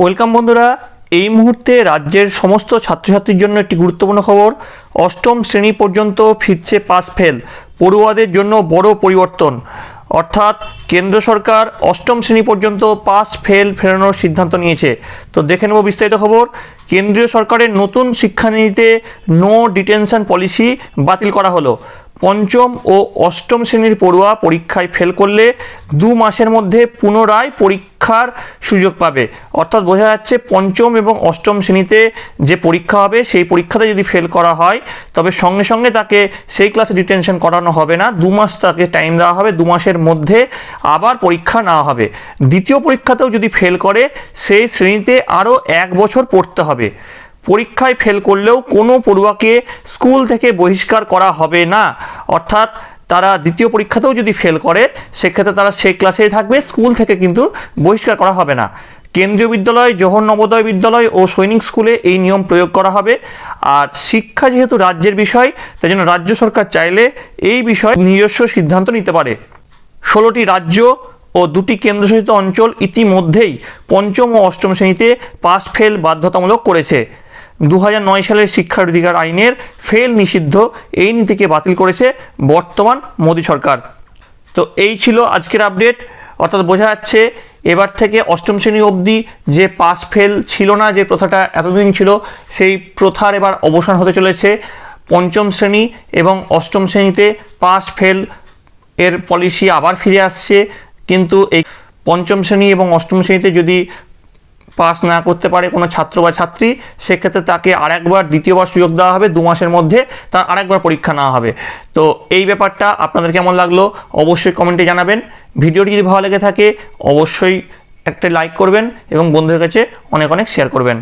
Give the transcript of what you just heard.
Welcome বন্ধুরা, এই মুহূর্তে রাজ্যের সমস্ত ছাত্রছাত্রীর জন্য একটি গুরুত্বপূর্ণ খবর। অষ্টম শ্রেণি পর্যন্ত ফিরছে পাস ফেল, পড়ুয়াদের জন্য বড় পরিবর্তন। অর্থাৎ কেন্দ্র সরকার অষ্টম শ্রেণি পর্যন্ত পাস ফেল ফেরানোর সিদ্ধান্ত নিয়েছে। তো দেখে নেব বিস্তারিত খবর। কেন্দ্রীয় সরকারের নতুন শিক্ষানীতিতে নো ডিটেনশন পলিসি বাতিল করা হলো। পঞ্চম ও অষ্টম শ্রেণির পড়ুয়া পরীক্ষায় ফেল করলে দু মাসের মধ্যে পুনরায় পরীক্ষার সুযোগ পাবে। অর্থাৎ বোঝা যাচ্ছে পঞ্চম এবং অষ্টম শ্রেণীতে যে পরীক্ষা হবে, সেই পরীক্ষাতে যদি ফেল করা হয়, তবে সঙ্গে সঙ্গে তাকে সেই ক্লাসে ডিটেনশন করানো হবে না। দু মাস তাকে টাইম দেওয়া হবে, দু মাসের মধ্যে আবার পরীক্ষা নেওয়া হবে। দ্বিতীয় পরীক্ষাতেও যদি ফেল করে, সেই শ্রেণীতে আরও এক বছর পড়তে হবে। পরীক্ষায় ফেল করলেও কোনো পড়ুয়াকে স্কুল থেকে বহিষ্কার করা হবে না। অর্থাৎ তারা দ্বিতীয় পরীক্ষাতেও যদি ফেল করে, সেক্ষেত্রে তারা সেই ক্লাসেই থাকবে স্কুল থেকে কিন্তু বহিষ্কার করা হবে না। কেন্দ্রীয় বিদ্যালয়, জওহর নবোদয় বিদ্যালয় ও সৈনিক স্কুলে এই নিয়ম প্রয়োগ করা হবে। আর শিক্ষা যেহেতু রাজ্যের বিষয়, তাই জন্য রাজ্য সরকার চাইলে এই বিষয়ে নিজস্ব সিদ্ধান্ত নিতে পারে। ষোলোটি রাজ্য ও দুটি কেন্দ্রশাসিত অঞ্চল ইতিমধ্যেই পঞ্চম ও অষ্টম শ্রেণীতে পাস ফেল বাধ্যতামূলক করেছে। দু সালের শিক্ষার আইনের ফেল নিষিদ্ধ এই নীতিকে বাতিল করেছে বর্তমান মোদী সরকার। তো এই ছিল আজকের আপডেট। অর্থাৎ বোঝা যাচ্ছে এবার থেকে অষ্টম শ্রেণি অবধি যে পাস ফেল ছিল না, যে প্রথাটা এতদিন ছিল, সেই প্রথার এবার অবসান হতে চলেছে। পঞ্চম শ্রেণি এবং অষ্টম শ্রেণীতে পাস ফেল এর পলিসি আবার ফিরে আসছে। কিন্তু এই পঞ্চম শ্রেণি এবং অষ্টম শ্রেণীতে যদি পাস না করতে পারে কোনো ছাত্র বা ছাত্রী, সেক্ষেত্রে তাকে আরেকবার দ্বিতীয়বার সুযোগ দেওয়া হবে, দু মাসের মধ্যে তার আরেকবার পরীক্ষা নেওয়া হবে। তো এই ব্যাপারটা আপনাদের কেমন লাগল অবশ্যই কমেন্টে জানাবেন। ভিডিওটি যদি ভালো লেগে থাকে, অবশ্যই একটা লাইক করবেন এবং বন্ধুদের কাছে অনেক অনেক শেয়ার করবেন।